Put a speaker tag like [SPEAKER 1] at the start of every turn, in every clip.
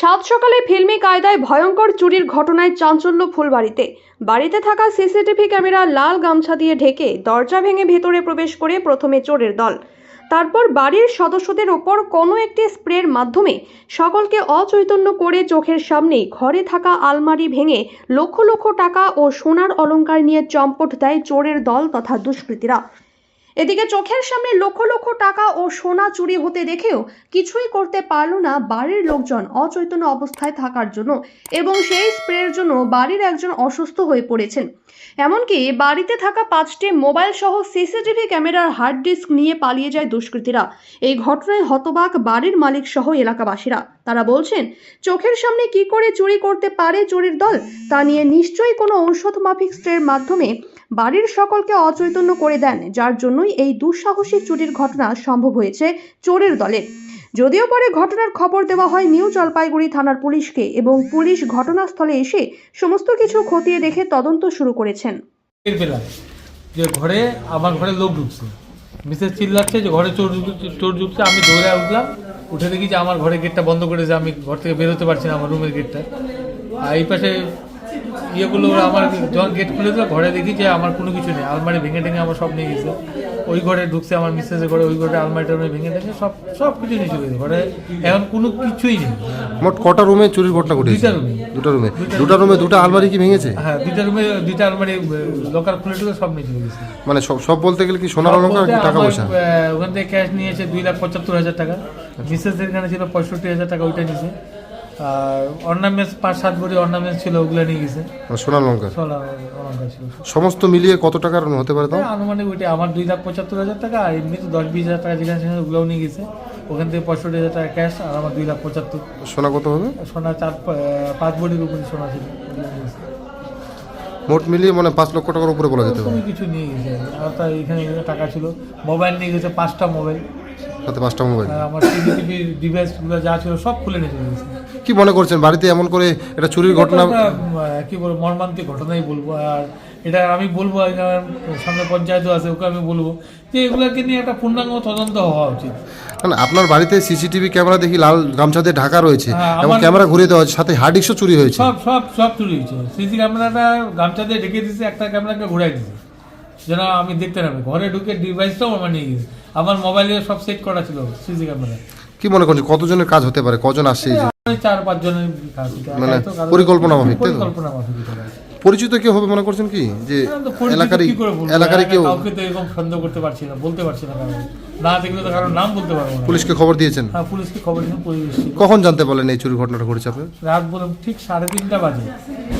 [SPEAKER 1] সাত সকালে ফিল্মি কায়দায় ভয়ঙ্কর চুরির ঘটনায় চাঞ্চল্য ফুলবাড়িতে। বাড়িতে থাকা সিসিটিভি ক্যামেরা লাল গামছা দিয়ে ঢেকে দরজা ভেঙে ভেতরে প্রবেশ করে প্রথমে চোরের দল। তারপর বাড়ির সদস্যদের ওপর কোনো একটি স্প্রের মাধ্যমে সকলকে অচৈতন্য করে চোখের সামনেই ঘরে থাকা আলমারি ভেঙে লক্ষ লক্ষ টাকা ও সোনার অলঙ্কার নিয়ে চম্পট দেয় চোরের দল তথা দুষ্কৃতীরা। এদিকে চোখের সামনে লক্ষ লক্ষ টাকা ও সোনা চুরি হতে দেখেও কিছুই করতে পারল না বাড়ির লোকজন অচৈতন্য অবস্থায় থাকার জন্য এবং সেই স্প্রের জন্য বাড়ির একজন অসুস্থ হয়ে পড়েছেন। এমনকি বাড়িতে থাকা পাঁচটি মোবাইল সহ সিসিটিভি ক্যামেরার হার্ড ডিস্ক নিয়ে পালিয়ে যায় দুষ্কৃতীরা। এই ঘটনায় হতবাক বাড়ির মালিক সহ এলাকাবাসীরা। তারা বলছেন, চোখের সামনে কি করে চুরি করতে পারে চোরের দল, তা নিয়ে নিশ্চয়ই কোনো ঔষধ মাফিক স্প্রের মাধ্যমে বাড়ির সকলকে অচৈতন্য করে দেন, যার জন্যই এই দুঃসাহসিক চুরির ঘটনা সম্ভব হয়েছে চোরের দলে। যদিও পরে ঘটনার খবর দেওয়া হয় নিউ জলপাইগুড়ি থানার পুলিশকে এবং পুলিশ ঘটনাস্থলে এসে সমস্ত কিছু খতিয়ে দেখে তদন্ত শুরু করেছেন।
[SPEAKER 2] যে ঘরে আমার ঘরে লোক ঢুকছে। মিসেস চিল্লাচ্ছে যে ঘরে চোর ঢুকছে চোর ঢুকছে। আমি দৌড়ে উঠলাম, উঠে দেখি যে আমার ঘরে গেটটা বন্ধ করেছে আমি ঘর থেকে বেরোতে পারছি না আমার রুমের গেটটা আর এই পাশে ইয়েগুলো ওরা আমার যখন গেট খুলে দিল ঘরে দেখি যে আমার কোনো কিছু নেই। আলমারি ভেঙে টেঙে আমার সব নিয়ে গেছে। ওই ঘরে ঢুকছে আমার মিসেসের ঘরে ওই ঘরে আলমারি টালমারি ভেঙে টেঙে সব সব কিছু নিয়ে চলে ঘরে এখন কোনো কিছুই নেই।
[SPEAKER 3] মোট কটা রুমে চুরির ঘটনা ঘটেছে?
[SPEAKER 2] দুইটা রুমে।
[SPEAKER 3] দুটো রুমে। দুটো রুমে। দুটো আলমারি কি ভেঙেছে?
[SPEAKER 2] হ্যাঁ দুইটা রুমে দুটা আলমারি লোকাল খুলে টুলে সব নিয়ে চলে গেছে।
[SPEAKER 3] মানে সব সব বলতে গেলে কি সোনার অলঙ্কার কি টাকা পয়সা?
[SPEAKER 2] ওখান থেকে ক্যাশ নিয়েছে দুই লাখ পঁচাত্তর হাজার টাকা। মিসেসের এখানে ছিল পঁয়ষট্টি হাজার টাকা ওইটা নিয়েছে অর্নামেন্টস পাঁচ সাত বড়ি অর্নামেন্টস ছিল ওগুলো নিয়ে গেছে।
[SPEAKER 3] সোনার
[SPEAKER 2] ছিল।
[SPEAKER 3] সমস্ত মিলিয়ে কত টাকার হতে পারে তাও?
[SPEAKER 2] আনুমানিক ওইটা আমার দুই লাখ পঁচাত্তর হাজার টাকা আর এমনি তো দশ বিশ হাজার টাকা যেখানে সেখানে ওগুলোও নিয়ে গেছে। ওখান থেকে পঁয়ষট্টি হাজার টাকা ক্যাশ আর আমার দুই লাখ পঁচাত্তর।
[SPEAKER 3] সোনা কত হবে?
[SPEAKER 2] সোনা চার পাঁচ বড়ির উপরে সোনা ছিল।
[SPEAKER 3] মোট মিলিয়ে মানে পাঁচ লক্ষ টাকার উপরে বলা যেতে পারে।
[SPEAKER 2] কিছু নিয়ে গেছে। আর তার এখানে টাকা ছিল। মোবাইল নিয়ে গেছে পাঁচটা মোবাইল।
[SPEAKER 3] সাথে পাঁচটা মোবাইল
[SPEAKER 2] আমার টিভি ডিভাইসগুলো যা ছিল সব খুলে নিয়ে চলে গেছে।
[SPEAKER 3] কি মনে করছেন? বাড়িতে এমন করে এটা চুরির ঘটনা
[SPEAKER 2] কি বলব মর্মান্তিক ঘটনাই বলব। আর এটা আমি বলব সামনে পঞ্চায়েতও আছে ওকে আমি বলব যে এগুলোকে নিয়ে একটা পূর্ণাঙ্গ তদন্ত হওয়া উচিত।
[SPEAKER 3] আপনার বাড়িতে সিসিটিভি ক্যামেরা দেখি লাল গামছা দিয়ে ঢাকা রয়েছে
[SPEAKER 2] হ্যাঁ,
[SPEAKER 3] এবং ক্যামেরা ঘুরিয়ে দেওয়া হয়েছে সাথে হার্ড ডিস্কও চুরি হয়েছে।
[SPEAKER 2] সব সব সব চুরি হয়েছে। সিসি ক্যামেরাটা গামছা দিয়ে ঢেকে দিয়েছে একটা ক্যামেরাকে ঘুরাই দিয়েছে। যেন আমি দেখতে না ঘরে ঢুকে ডিভাইসটাও আমার নিয়ে গেছে। আমার মোবাইলে সব সেট করা ছিল সিসি ক্যামেরা।
[SPEAKER 3] কি মনে করছেন কতজনের কাজ হতে পারে? কজন আসছে এই যে?
[SPEAKER 2] চার পাঁচ জনের কাজ
[SPEAKER 3] মানে পরিকল্পনা মাফিক, তাই তো?
[SPEAKER 2] পরিকল্পনা মাফিক এটা
[SPEAKER 3] পরিচিত কেউ হবে মনে করছেন কি? যে
[SPEAKER 2] এখন তো পরিচিত
[SPEAKER 3] এলাকারই
[SPEAKER 2] কি করে বলব?
[SPEAKER 3] এলাকারই কেউ
[SPEAKER 2] কাউকে তো এরকম সন্দেহ করতে পারছি না বলতে পারছি না কারণ। না দেখলে তো কারণ নাম বলতে পারব না।
[SPEAKER 3] পুলিশকে খবর দিয়েছেন?
[SPEAKER 2] হ্যাঁ পুলিশকে খবর দিন পুলিশ এসেছিল।
[SPEAKER 3] কখন জানতে পারলেন এই চুরি ঘটনাটা ঘটেছে আপনার?
[SPEAKER 2] রাত বললাম ঠিক সাড়ে তিনটা বাজে।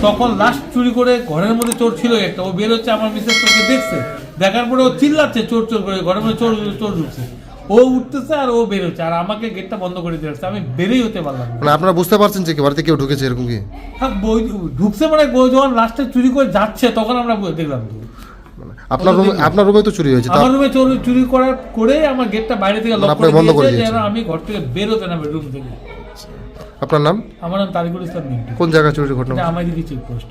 [SPEAKER 2] তখন লাস্ট চুরি করে ঘরের মধ্যে চোর ছিল একটা ও বের হচ্ছে আমার মিসেস তোকে দেখছে। দেখার পরে ও চিল্লাচ্ছে চোর চোর করে ঘরের মধ্যে চোর চোর ঢুকছে। ও উঠতেছে আর ও বের হচ্ছে আর আমাকে গেটটা বন্ধ করে দিয়ে আসছে আমি বেরোই হতে পারলাম না।
[SPEAKER 3] মানে আপনারা বুঝতে পারছেন যে কি বাড়িতে কেউ ঢুকেছে এরকম কি?
[SPEAKER 2] হ্যাঁ বই ঢুকছে মানে বই যখন লাস্টে চুরি করে যাচ্ছে তখন আমরা দেখলাম। তো
[SPEAKER 3] মানে আপনার রুমে আপনার রুমে তো চুরি হয়েছে তা
[SPEAKER 2] আমার রুমে চোর চুরি করার করে আমার গেটটা বাইরে থেকে লক
[SPEAKER 3] মানে আপনি বন্ধ করে
[SPEAKER 2] দিয়েছে। যেন। আমি ঘর থেকে বেরোতে না রুম থেকে।
[SPEAKER 3] আপনার নাম?
[SPEAKER 2] আমার নাম তারিকুল ইসলাম মিন্টু।
[SPEAKER 3] কোন জায়গায় চুরির ঘটনা?
[SPEAKER 2] এটা আমার দিদি চেকপোস্ট